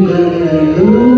하나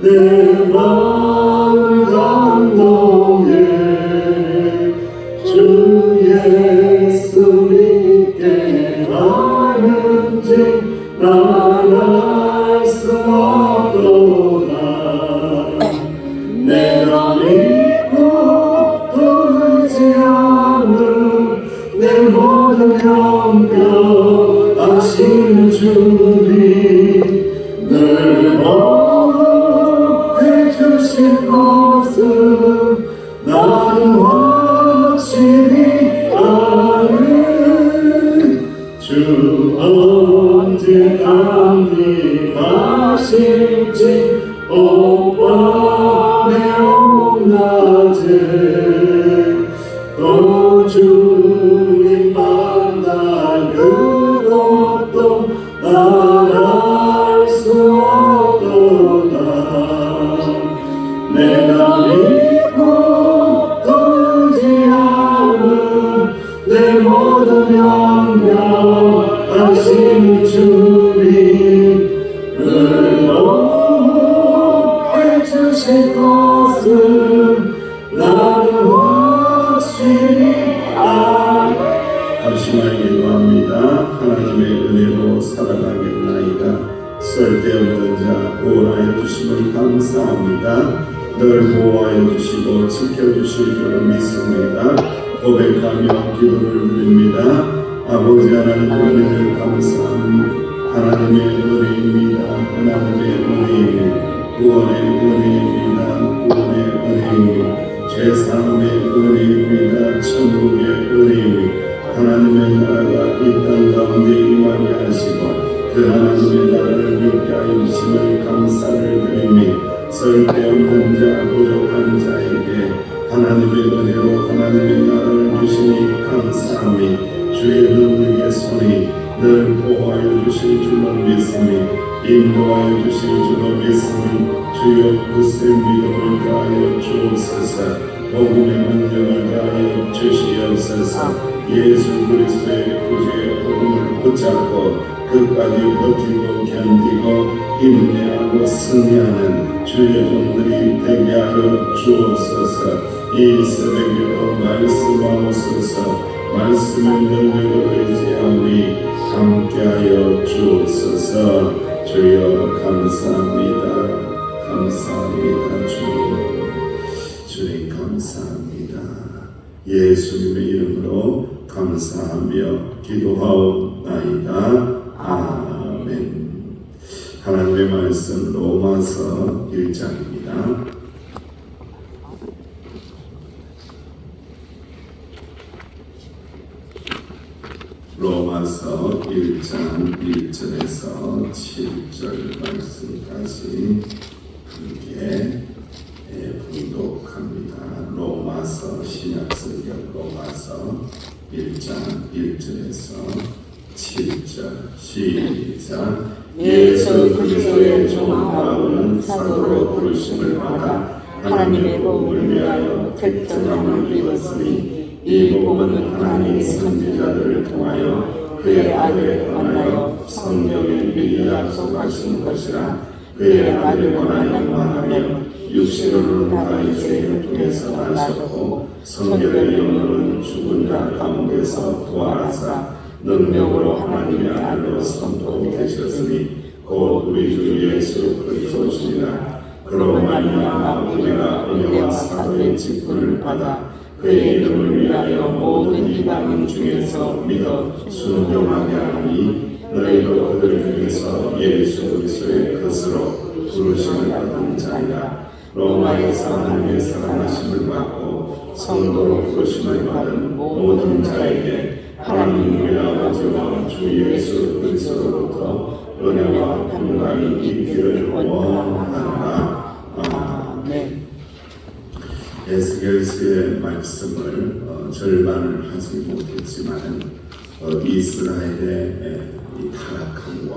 내 주 언제 강림하실지 오밤에 오낮에 또주 하나님의 은혜로 살아가겠나이다. 쓸데없는 자 보호하여 주심을 감사합니다. 늘 보호하여 주시고 지켜주실 줄을 믿습니다. 고백하며 기도를 드립니다. 아버지 하나님 은혜를 감사합니다. 하나님의 은혜입니다. 하나님의 은혜입니다. 구원의 은혜입니다. 구원의 은혜입니다. 죄사함의 은혜입니다. 천국의 은혜입니다. 하나님의 나라가 이 땅 가운데 임하게 하시고 그 하나님의 나라를 믿게 하여 주심을 감사를 드립니다. 쓸데없는 자 부족한 자에게 하나님의 은혜로 하나님의 나라를 주시니 감사합니다. 주의 능력의 손이 늘 보호하여 주실 줄로 믿으니 인도하여 주실 줄로 믿으니 주여 그새 믿음을 다하여 주옵소서 복음의 능력을 다하여 주시옵소서. 예수 그리스도의 구주의 복음을 붙잡고 끝까지 버티고 견디고 인내하고 승리하는 주의 종들이 되게 하여 주옵소서. 이 새벽에도 말씀하옵소서. 말씀의 능력을 의지하오니 함께하여 주옵소서. 주여 감사합니다. 감사합니다 주님 주님 감사합니다. 예수님의 이름으로 감사하며 기도하옵나이다. 아멘. 하나님의 말씀 로마서 1장입니다. 로마서 1장 1절에서 7절 말씀까지 함께 신약성경 로마서 1장 1절에서 7절 시작. 예수 그리스도의 종 바울은 사도로 부르심을 받아 하나님의 복음을 위하여 결정함을 입었으니 이 복음은 하나님의 선지자들을 통하여 그의 아들을 만나여 성령을 미리 약속하신 것이라 그의 아들을 만나며 육신으로는 다윗의 통해서 나셨고 성결의 영으로는 죽은 자 가운데서 부활하사 능력으로 하나님의 아들로 선포되셨으니 곧 우리 주 예수 그리스도시니라 그로 말미암아 우리가 은혜와 사도의 직분을 받아 그의 이름을 위하여 모든 이방인 중에서 믿어 순종하게 하니 너희도 그들 중에서 예수 그리스도의 것으로 부르심을 받은 자니라 로마에서 하나님의 사랑하심을 받고 성도로 부르심을 받은 모든 자에게 하나님 우리 아버지와 주 예수 그리스도로부터 은혜와 평강이 있기를 원하노라 아멘. 에스겔스의 말씀을 어, 절반을 하지 못했지만 어, 이스라엘의 에, 이 타락함과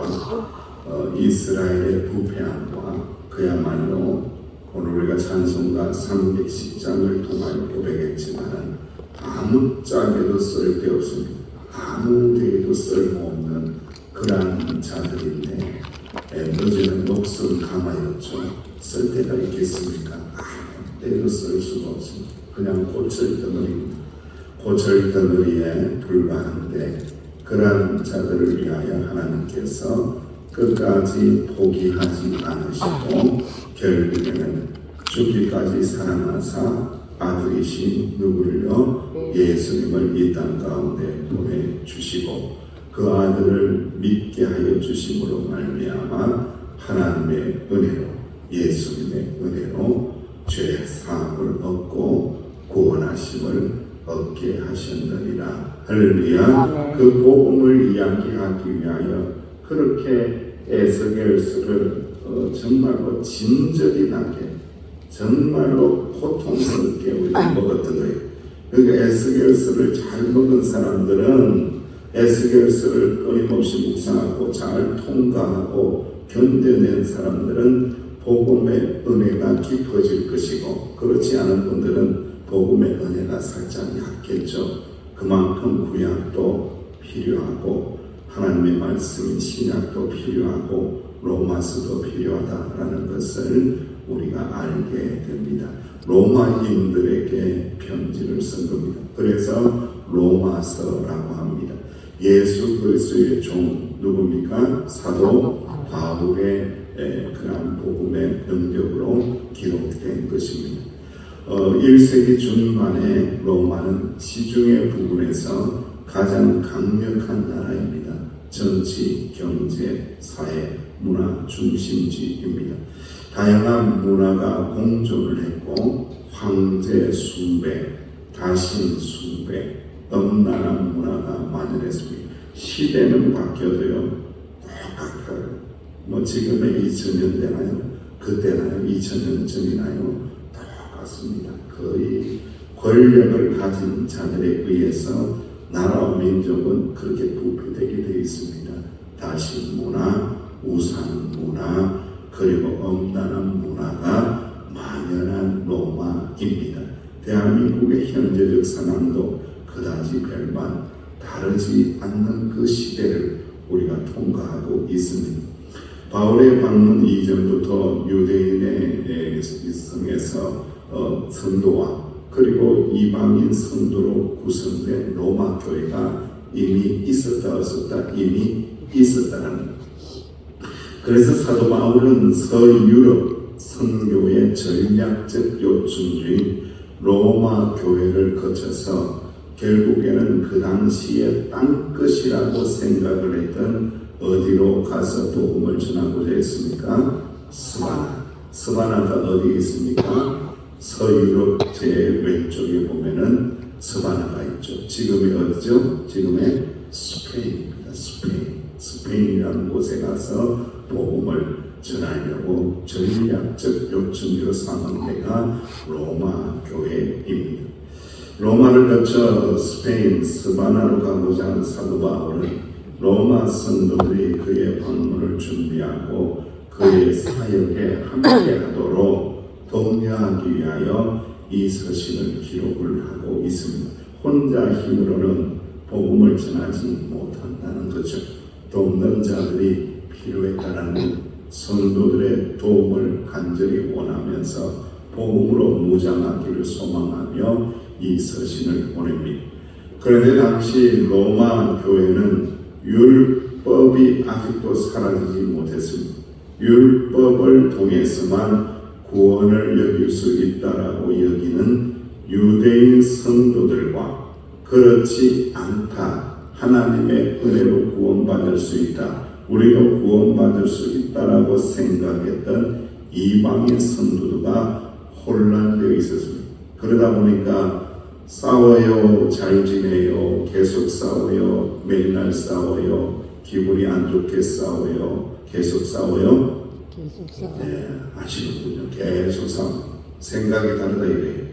어, 이스라엘의 부패함과 그야말로 오늘 우리가 찬송가 310장을 통하여 고백했지만 아무 짝에도 쓸데없습니다. 아무 데에도 쓸모없는 그러한 자들인데 에, 너지는 목숨 감하였죠. 쓸 데가 있겠습니까? 아무 데도 쓸 수가 없습니다. 그냥 고철 덩어리입니다. 고철 덩어리에 불과한데 그러한 자들을 위하여 하나님께서 끝까지 포기하지 않으시고 결국에는 죽기까지 사랑하사 아들이신 누구를요? 예수님을 이 땅 가운데 보내 주시고 그 아들을 믿게 하여 주심으로 말미암아 하나님의 은혜로 예수님의 은혜로 죄 사함을 얻고 구원하심을 얻게 하셨느니라. 할렐루야. 그 복음을 이야기하기 위하여 그렇게 에스겔스를 어, 정말로 진절이 나게 정말로 고통스럽게 우리가 먹었던 거예요. 그러니까 에스겔스를 잘 먹은 사람들은 에스겔스를 끊임없이 묵상하고 잘 통과하고 견뎌낸 사람들은 복음의 은혜가 깊어질 것이고 그렇지 않은 분들은 복음의 은혜가 살짝 약겠죠. 그만큼 구약도 필요하고 하나님의 말씀 신약도 필요하고 로마서도 필요하다라는 것을 우리가 알게 됩니다. 로마인들에게 편지를 쓴 겁니다. 그래서 로마서라고 합니다. 예수 그리스도의 종 누굽니까? 사도 바울의 에, 그러한 복음의 능력으로 기록된 것입니다. 어, 1세기 중반에 로마는 지중해 부분에서 가장 강력한 나라입니다. 정치, 경제, 사회, 문화 중심지입니다. 다양한 문화가 공존을 했고 황제 수배, 다신 수배, 엄난한 문화가 만연했습니다. 시대는 바뀌어도요 똑같아요. 뭐 지금의 2000년 되나요? 그때나요? 2000년 전이나요? 똑같습니다. 거의 권력을 가진 자들에 의해서 나라와 민족은 그렇게 부패되게 되어 있습니다. 다시 문화, 우상 문화, 그리고 엄난한 문화가 만연한 로마입니다. 대한민국의 현재적 상황도 그다지 별반 다르지 않는 그 시대를 우리가 통과하고 있습니다. 바울의 방문 이전부터 유대인의 성에서 어, 성도와 그리고 이방인 성도로 구성된 로마 교회가 이미 있었다 없었다 이미 있었다는 것. 그래서 사도 바울은 서유럽 선교의 전략적 요충지인 로마 교회를 거쳐서 결국에는 그 당시에 땅끝이라고 생각을 했던 어디로 가서 복음을 전하고자 했습니까? 스바나. 스바나가 어디 있습니까? 서유럽 제 왼쪽에 보면은 스바나가 있죠. 지금이 어디죠? 지금의 스페인입니다. 스페인. 스페인이라는 곳에 가서 복음을 전하려고 전략적 요청지로 삼은 데가 로마 교회입니다. 로마를 거쳐 스페인 스바나로 가고자 한 사도 바울은 로마 성도들이 그의 방문을 준비하고 그의 사역에 함께하도록 독려하기 위하여 이 서신을 기록을 하고 있습니다. 혼자 힘으로는 복음을 전하지 못한다는 거죠. 돕는 자들이 필요했다는 성도들의 도움을 간절히 원하면서 복음으로 무장하기를 소망하며 이 서신을 보냅니다. 그런데 당시 로마 교회는 율법이 아직도 사라지지 못했습니다. 율법을 통해서만 구원을 여길 수 있다라고 여기는 유대인 성도들과 그렇지 않다. 하나님의 은혜로 구원받을 수 있다. 우리도 구원받을 수 있다라고 생각했던 이방인 성도들과 혼란되어 있었습니다. 그러다 보니까 싸워요, 잘 지내요, 계속 싸워요, 맨날 싸워요, 기분이 안 좋게 싸워요, 계속 싸워요. 네, 아시는군요. 계속 싸워. 생각이 다르다 이거예요.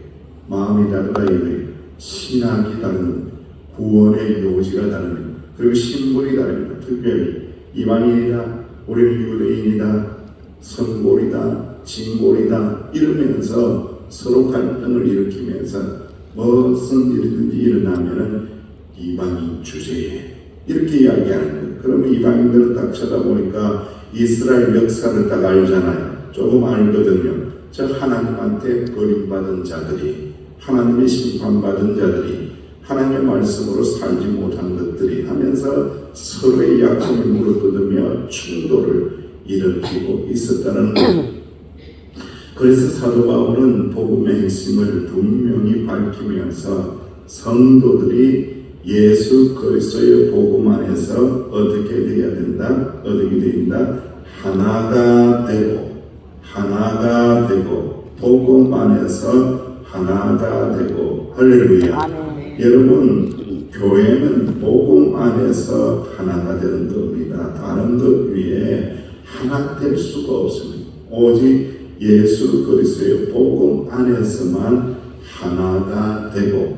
마음이 다르다 이거예요. 신학이 다른 구원의 요지가 다릅니다. 그리고 신분이 다릅니다. 특별히 이방인이다, 우리는 유대인이다, 선골이다, 진골이다 이러면서 서로 갈등을 일으키면서 무슨 일이든지 일어나면은 이방인 주제에 이렇게 이야기하는 거예요. 그러면 이방인들은 딱 쳐다보니까 이스라엘 역사를 딱 알잖아요. 조금 알거든요. 저 하나님한테 버림받은 자들이 하나님의 심판받은 자들이 하나님의 말씀으로 살지 못한 것들이 하면서 서로의 약점을 물어뜯으며 충돌을 일으키고 있었다는 거예요. 그래서 사도 바울은 복음의 핵심을 분명히 밝히면서 성도들이 예수 그리스도의 복음 안에서 어떻게 되어야 된다? 어떻게 된다? 하나가 되고 하나가 되고 복음 안에서 하나가 되고 할렐루야. 아멘. 여러분 교회는 복음 안에서 하나가 되는 겁니다. 다른 것 위에 하나 될 수가 없습니다. 오직 예수 그리스도의 복음 안에서만 하나가 되고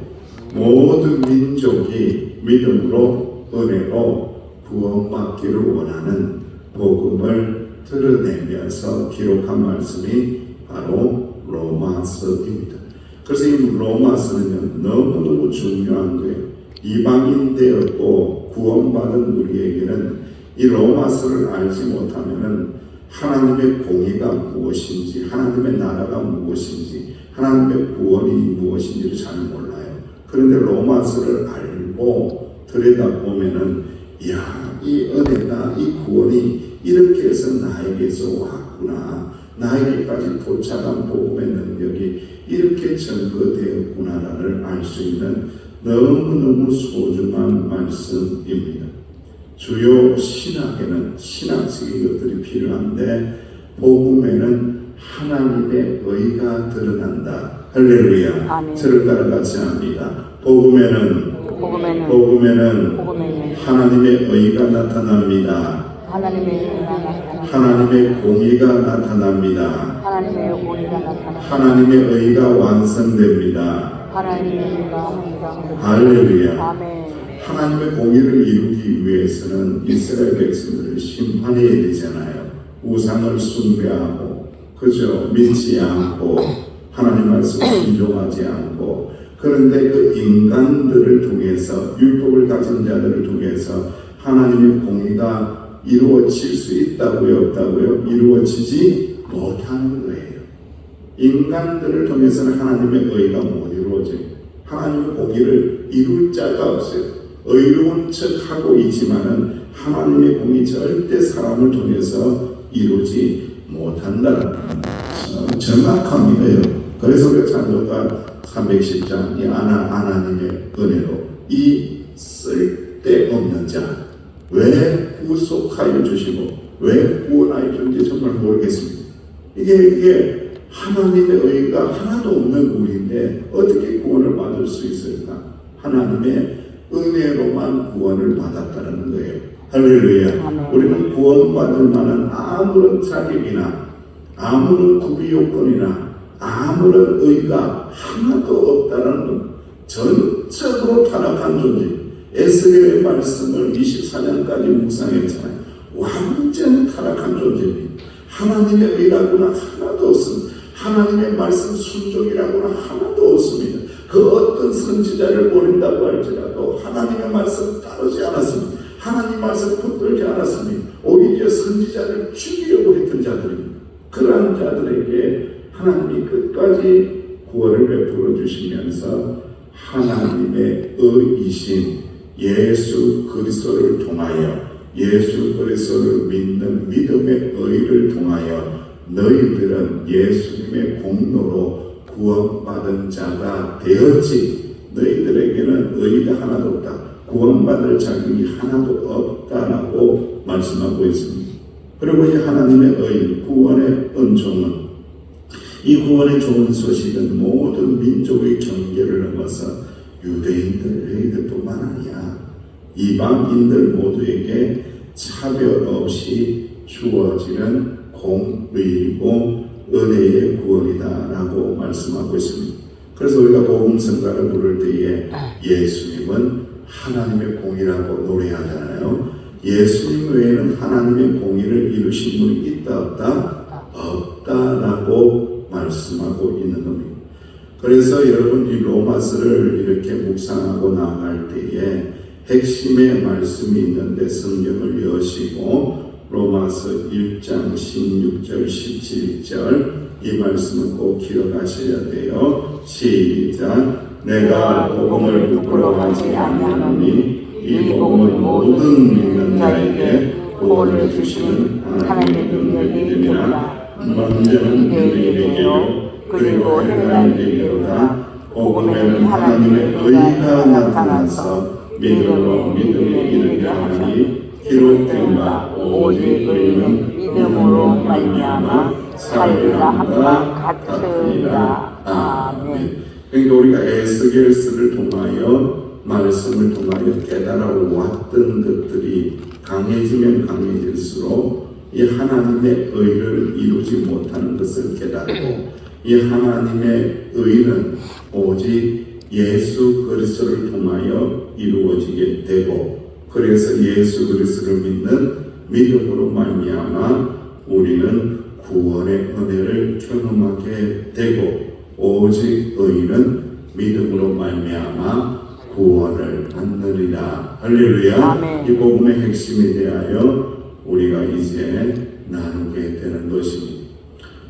모든 민족이 믿음으로 은혜로 구원받기를 원하는 복음을 드러내면서 기록한 말씀이 바로 로마서입니다. 그래서 이 로마서는 너무너무 중요한 거예요. 이방인 되었고 구원받은 우리에게는 이 로마서를 알지 못하면은 하나님의 공의가 무엇인지, 하나님의 나라가 무엇인지, 하나님의 구원이 무엇인지를 잘 몰라요. 그런데 로마서를 알고 들여다보면은, 야, 이 은혜가, 이 구원이 이렇게 해서 나에게서 왔구나. 나에게까지 도착한 복음의 능력이 이렇게 증거되었구나를 알 수 있는 너무너무 소중한 말씀입니다. 주요 신학에는 신학적인 것들이 필요한데 복음에는 하나님의 의가 드러난다. 할렐루야. 아멘. 저를 따라 같이 합니다. 복음에는 복음에는 복음에는 복음에는 하나님의 의가 나타납니다. 하나님의 은혜가 나타나 하나님의 공의가 나타납니다. 하나님의 오리가 나타나 하나님의 의가 완성됩니다. 하나님의 은혜가 항상 할렐루야. 아멘. 하나님의 공의를 이루기 위해서는 이스라엘 백성들을 심판해야 되잖아요. 우상을 숭배하고, 그죠? 믿지 않고, 하나님 말씀을 순종하지 않고, 그런데 그 인간들을 통해서, 율법을 가진 자들을 통해서 하나님의 공의가 이루어질 수 있다고요? 없다고요? 이루어지지 못하는 거예요. 인간들을 통해서는 하나님의 의가 못 이루어져요. 하나님의 공의를 이룰 자가 없어요. 의로운 척 하고 있지만은 하나님의 공이 절대 사람을 통해서 이루지 못한다는 어, 정확합니다. 그래서 우리가 찬송가 310장 이 하나 하나님의 은혜로 이 쓸데없는 자 왜 구속하여 주시고 왜 구원하여 주는지 정말 모르겠습니다. 이게 이게 하나님의 의가 하나도 없는 우리인데 어떻게 구원을 받을 수 있을까? 하나님의 은혜로만 구원을 받았다는 거예요. 할렐루야. 아멘. 우리는 구원받을 만한 아무런 자격이나 아무런 구비 요건이나 아무런 의가 하나도 없다는 것. 전적으로 타락한 존재. 에스겔의 말씀을 24년까지 묵상했잖아요. 완전 타락한 존재입니다. 하나님의 의라고는 하나도 없습니다. 하나님의 말씀 순종이라고는 하나도 없습니다. 그 어떤 선지자를 버린다고 할지라도 하나님의 말씀 따르지 않았습니다. 하나님 말씀 붙들지 않았습니다. 오히려 선지자를 죽이려고 했던 자들입니다. 그러한 자들에게 하나님이 끝까지 구원을 베풀어 주시면서 하나님의 의이신 예수 그리스도를 통하여 예수 그리스도를 믿는 믿음의 의를 통하여 너희들은 예수님의 공로로 구원받은 자가 되었지. 너희들에게는 의가 하나도 없다. 구원받을 자격이 하나도 없다라고 말씀하고 있습니다. 그리고 이 하나님의 의 구원의 은총은 이 구원의 좋은 소식은 모든 민족의 경계를 넘어서 유대인들, 회의들뿐만 아니야 이방인들 모두에게 차별 없이 주어지는 공의고 은혜의 구원이다라고 말씀하고 있습니다. 그래서 우리가 복음 성가를 부를 때에 예수님은 하나님의 공이라고 노래하잖아요. 예수님 외에는 하나님의 공의를 이루신 분이 있다 없다 없다라고 말씀하고 있는 겁니다. 그래서 여러분 이 로마서를 이렇게 묵상하고 나아갈 때에 핵심의 말씀이 있는데 성경을 여시고 로마서 1장 16절 17절 이 말씀은 꼭 기억하셔야 돼요. 시작 내가 복음을 부끄러워하지 아니하노니 이 복음은 모든 믿는 자에게 구원을 주시는 하나님의 능력이 되리라 먼저는 유대인에게요. 그리고 헬라인에게로다. 복음에는 하나님의 의가 나타나서 믿음으로 믿음에 이르게 하니 기록된 바 오직 의는 믿음으로 말미암아 살리라 함과 같으리라. 아멘. 그러니까 우리가 에스겔스를 통하여 말씀을 통하여 깨달아 왔던 것들이 강해지면 강해질수록 이 하나님의 의를 이루지 못하는 것을 깨닫고 이 하나님의 의는 오직 예수 그리스도를 통하여 이루어지게 되고 그래서 예수 그리스도를 믿는 믿음으로 말미암아 우리는 구원의 은혜를 경험하게 되고 오직 의는 믿음으로 말미암아 구원을 받느리라. 할렐루야. 아멘. 이 복음의 핵심에 대하여 우리가 이제 나누게 되는 것입니다.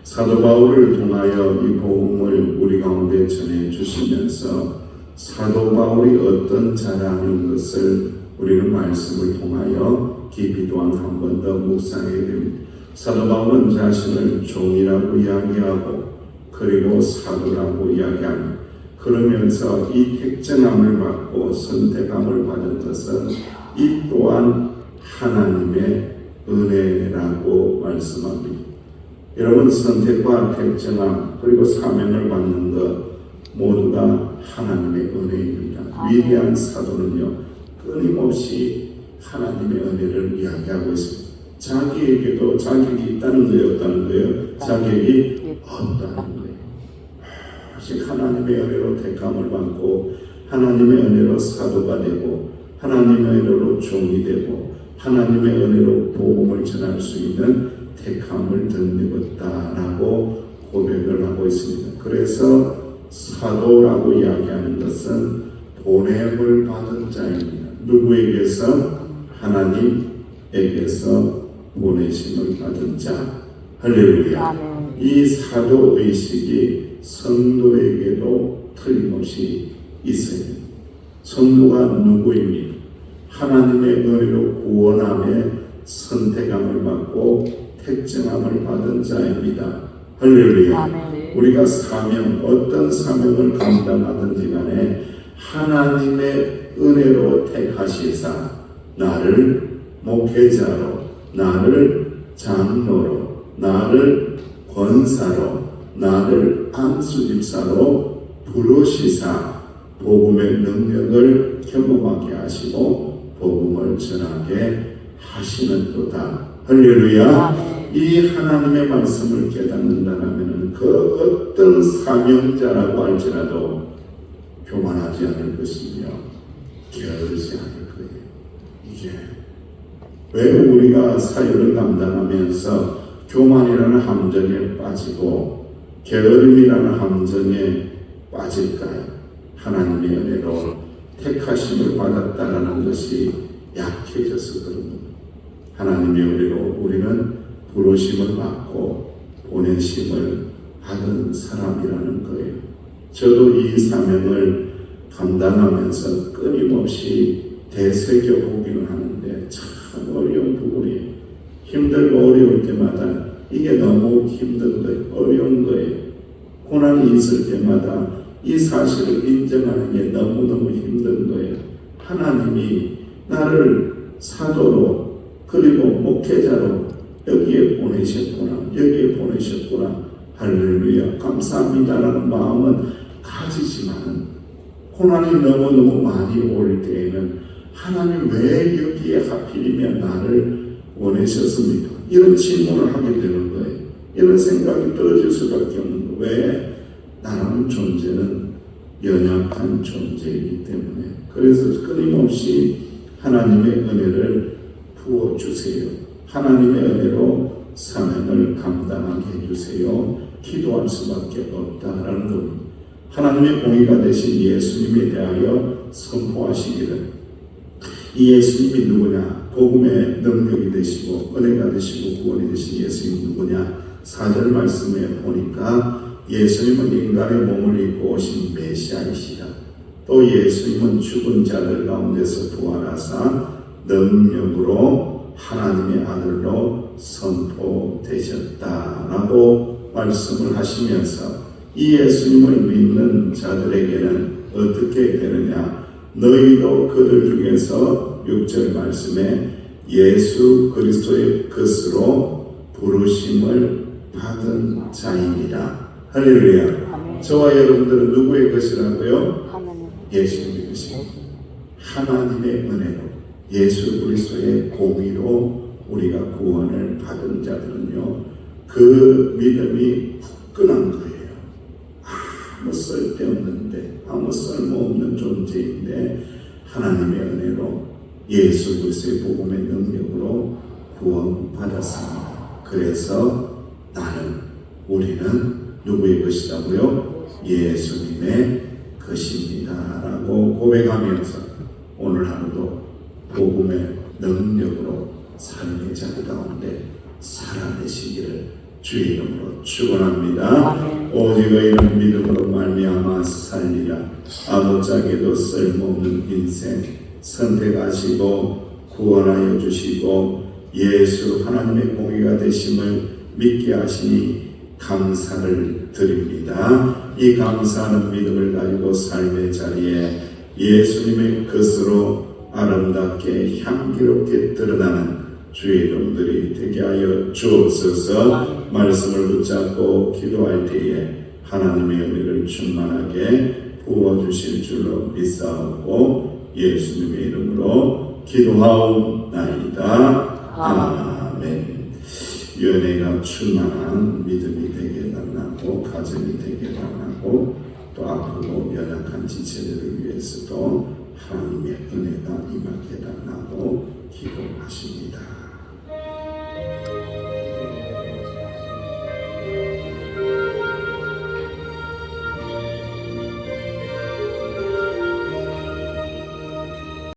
사도 바울을 통하여 이 복음을 우리 가운데 전해 주시면서 사도 바울이 어떤 자라는 것을 우리는 말씀을 통하여 깊이 또한 한 번 더 묵상해야 됩니다. 사도 바울은 자신을 종이라고 이야기하고 그리고 사도라고 이야기합니다. 그러면서 이 택정함을 받고 선택함을 받은 것은 이 또한 하나님의 은혜라고 말씀합니다. 여러분 선택과 택정함 그리고 사명을 받는 것 모두가 하나님의 은혜입니다. 위대한 사도는요 끊임없이 하나님의 은혜를 이야기하고 있습니다. 자기에게도 자격이 있다는 거예요, 없다는 거예요. 자격이 없다는 거예요. 오직 하나님의 은혜로 택함을 받고 하나님의 은혜로 사도가 되고 하나님의 은혜로 종이 되고 하나님의 은혜로 복음을 전할 수 있는 택함을 덧입었다라고 고백을 하고 있습니다. 그래서 사도라고 이야기하는 것은 보냄을 받은 자입니다. 누구에게서 하나님에게서 보내심을 받은 자. 할렐루야. 이 사도 의식이 성도에게도 틀림없이 있어요. 성도가 누구입니까? 하나님의 은혜로 구원함에 선택함을 받고 택정함을 받은 자입니다. 할렐루야. 우리가 사명, 어떤 사명을 감당하든지 간에 하나님의 은혜로 택하시사 나를 목회자로, 나를 장로로, 나를 권사로, 나를 안수집사로 부르시사 복음의 능력을 경험하게 하시고 복음을 전하게 하시는 도다. 할렐루야. 이 하나님의 말씀을 깨닫는다면 그 어떤 사명자라고 할지라도 교만하지 않을 것이며 게으르지 않을 거예요. 이게 왜 우리가 사유를 감당하면서 교만이라는 함정에 빠지고 게으름이라는 함정에 빠질까요? 하나님의 은혜로 택하심을 받았다라는 것이 약해져서 그런 겁니다. 하나님의 은혜로 우리는 부르심을 받고 보내심을 받은 사람이라는 거예요. 저도 이 사명을 감당하면서 끊임없이 되새겨 보기는 하는데 참 어려운 부분이 힘들고 어려울 때마다 이게 너무 힘든 거예요. 어려운 거예요. 고난이 있을 때마다 이 사실을 인정하는 게 너무너무 힘든 거예요. 하나님이 나를 사도로 그리고 목회자로 여기에 보내셨구나. 여기에 보내셨구나. 할렐루야. 감사합니다라는 마음은 가지지만 고난이 너무너무 많이 올 때에는 하나님 왜 여기에 하필이면 나를 보내셨습니까? 이런 질문을 하게 되는 거예요. 이런 생각이 떨어질 수밖에 없는 거예요. 왜? 나라는 존재는 연약한 존재이기 때문에 그래서 끊임없이 하나님의 은혜를 부어주세요. 하나님의 은혜로 사명을 감당하게 해주세요. 기도할 수밖에 없다라는 겁니다. 하나님의 공의가 되신 예수님에 대하여 선포하시기를 이 예수님이 누구냐? 복음의 능력이 되시고 은혜가 되시고 구원이 되신 예수님이 누구냐? 사절 말씀에 보니까 예수님은 인간의 몸을 입고 오신 메시아이시다. 또 예수님은 죽은 자들 가운데서 부활하사 능력으로 하나님의 아들로 선포되셨다라고 말씀을 하시면서 이 예수님을 믿는 자들에게는 어떻게 되느냐? 너희도 그들 중에서 6절 말씀에 예수 그리스도의 것으로 부르심을 받은 자입니다. 할렐루야. 아멘. 저와 여러분들은 누구의 것이라고요? 하나님. 예수님의 것입니다. 하나님의 은혜로 예수 그리스도의 공의로 우리가 구원을 받은 자들은요 그 믿음이 굳건한 거예요. 아무 쓸데없는데 아무 쓸모없는 존재인데 하나님의 은혜로 예수 그리스도의 복음의 능력으로 구원받았습니다. 그래서 나는 우리는 누구의 것이라고요? 예수님의 것입니다 라고 고백하면서 오늘 하루도 복음의 능력으로 삶의 자리 가운데 살아내시기를 주의 이름으로 축원합니다. 오직 의는 믿음으로 말미암아 살리라. 아무짝에도 쓸모없는 인생 선택하시고 구원하여 주시고 예수 하나님의 공의가 되심을 믿게 하시니 감사를 드립니다. 이 감사하는 믿음을 가지고 삶의 자리에 예수님의 것으로 아름답게 향기롭게 드러나는 주의 이름들이 되게 하여 주옵소서 말씀을 붙잡고 기도할 때에 하나님의 은혜를 충만하게 부어주실 줄로 믿사옵고 예수님의 이름으로 기도하옵나이다. 아멘. 연애가 충만한 믿음이 또 가정이 되게 바라고 또 앞으로 연약한 지체들을 위해서도 하나님의 은혜가 임하게 달라고 기도하십니다.